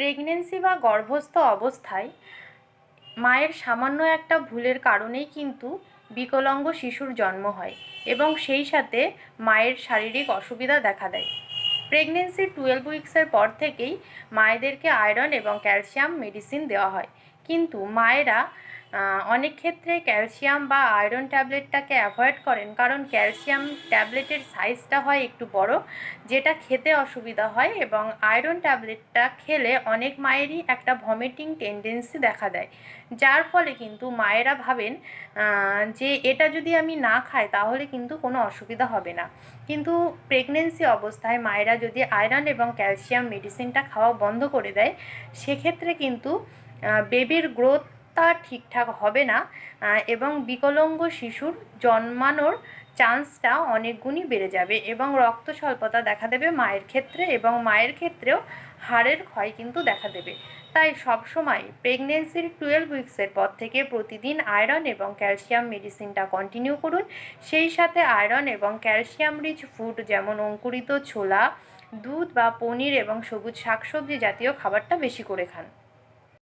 Pregnancy বা গর্ভস্থ অবস্থায় মায়ের সামান্য একটা ভুলের কারণেই কিন্তু বিকলাঙ্গ শিশুর জন্ম হয় এবং সেই সাথে মায়ের শারীরিক অসুবিধা দেখা দেয়। প্রেগনেন্সি টুয়েলভ উইক্সের পর থেকেই মায়েদেরকে আয়রন এবং ক্যালসিয়াম মেডিসিন দেওয়া হয়। কিন্তু মায়েরা অনেক ক্ষেত্রে ক্যালসিয়াম বা আয়রন ট্যাবলেটটাকে অ্যাভয়েড করেন, কারণ ক্যালসিয়াম ট্যাবলেটের সাইজটা হয় একটু বড়, যেটা খেতে অসুবিধা হয় এবং আয়রন ট্যাবলেটটা খেলে অনেক মায়েরই একটা ভমিটিং টেন্ডেন্সি দেখা দেয়। যার ফলে কিন্তু মায়েরা ভাবেন যে এটা যদি আমি না খাই তাহলে কিন্তু কোনো অসুবিধা হবে না। কিন্তু প্রেগনেন্সি অবস্থায় মায়েরা যদি আয়রন এবং ক্যালসিয়াম মেডিসিনটা খাওয়া বন্ধ করে দেয়, সেক্ষেত্রে কিন্তু বেবির গ্রোথটা ঠিকঠাক হবে না এবং বিকলাঙ্গ শিশুর জন্মানোর চান্সটা অনেক গুণই বেড়ে যাবে এবং রক্ত স্বল্পতা দেখা দেবে মায়ের ক্ষেত্রে এবং মায়ের ক্ষেত্রেও হাড়ের ক্ষয় কিন্তু দেখা দেবে। তাই সবসময় প্রেগনেন্সির টুয়েলভ উইক্সের পর থেকে প্রতিদিন আয়রন এবং ক্যালসিয়াম মেডিসিনটা কন্টিনিউ করুন। সেই সাথে আয়রন এবং ক্যালসিয়াম রিচ ফুড যেমন অঙ্কুরিত ছোলা, দুধ বা পনির এবং সবুজ শাকসবজি জাতীয় খাবারটা বেশি করে খান।